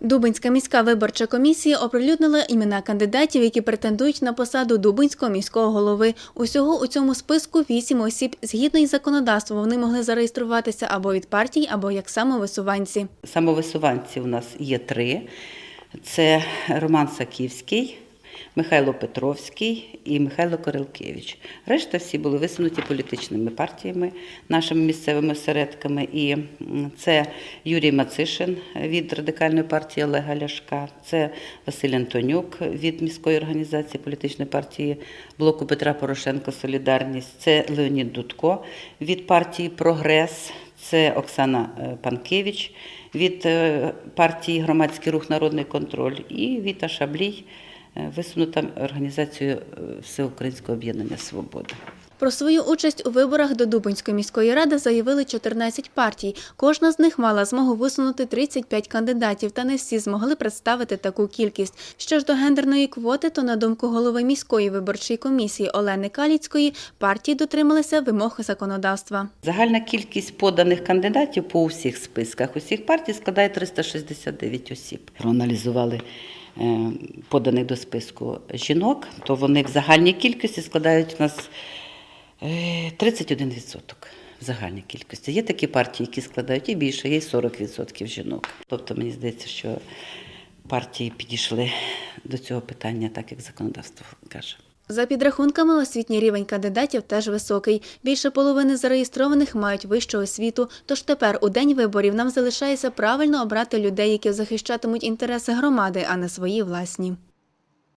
Дубинська міська виборча комісія оприлюднила імена кандидатів, які претендують на посаду Дубинського міського голови. Усього у цьому списку вісім осіб. Згідно із законодавством, вони могли зареєструватися або від партій, або як самовисуванці. Самовисуванці у нас є три: це Роман Саківський, Михайло Петровський і Михайло Корилкевич. Решта всі були висунуті політичними партіями, нашими місцевими осередками. І це Юрій Мацишин від радикальної партії Олега Ляшка, це Василь Антонюк від міської організації політичної партії блоку Петра Порошенка Солідарність, це Леонід Дудко від партії Прогрес. Це Оксана е, Панкевич від е, партії Громадський рух Народний контроль і Віта Шаблій, висунута організацією е, Всеукраїнського об'єднання Свобода. Про свою участь у виборах до Дубинської міської ради заявили 14 партій. Кожна з них мала змогу висунути 35 кандидатів, та не всі змогли представити таку кількість. Що ж до гендерної квоти, то на думку голови міської виборчої комісії Олени Каліцької, партії дотрималися вимог законодавства. Загальна кількість поданих кандидатів по усіх списках усіх партій складає 369 осіб. Проаналізували е, поданих до списку жінок, то вони в загальній кількості складають у нас 31% в загальній кількості. Є такі партії, які складають і більше, є й 40% жінок. Тобто мені здається, що партії підійшли до цього питання так, як законодавство каже. За підрахунками, освітній рівень кандидатів теж високий. Більше половини зареєстрованих мають вищу освіту. Тож тепер у день виборів нам залишається правильно обрати людей, які захищатимуть інтереси громади, а не свої власні.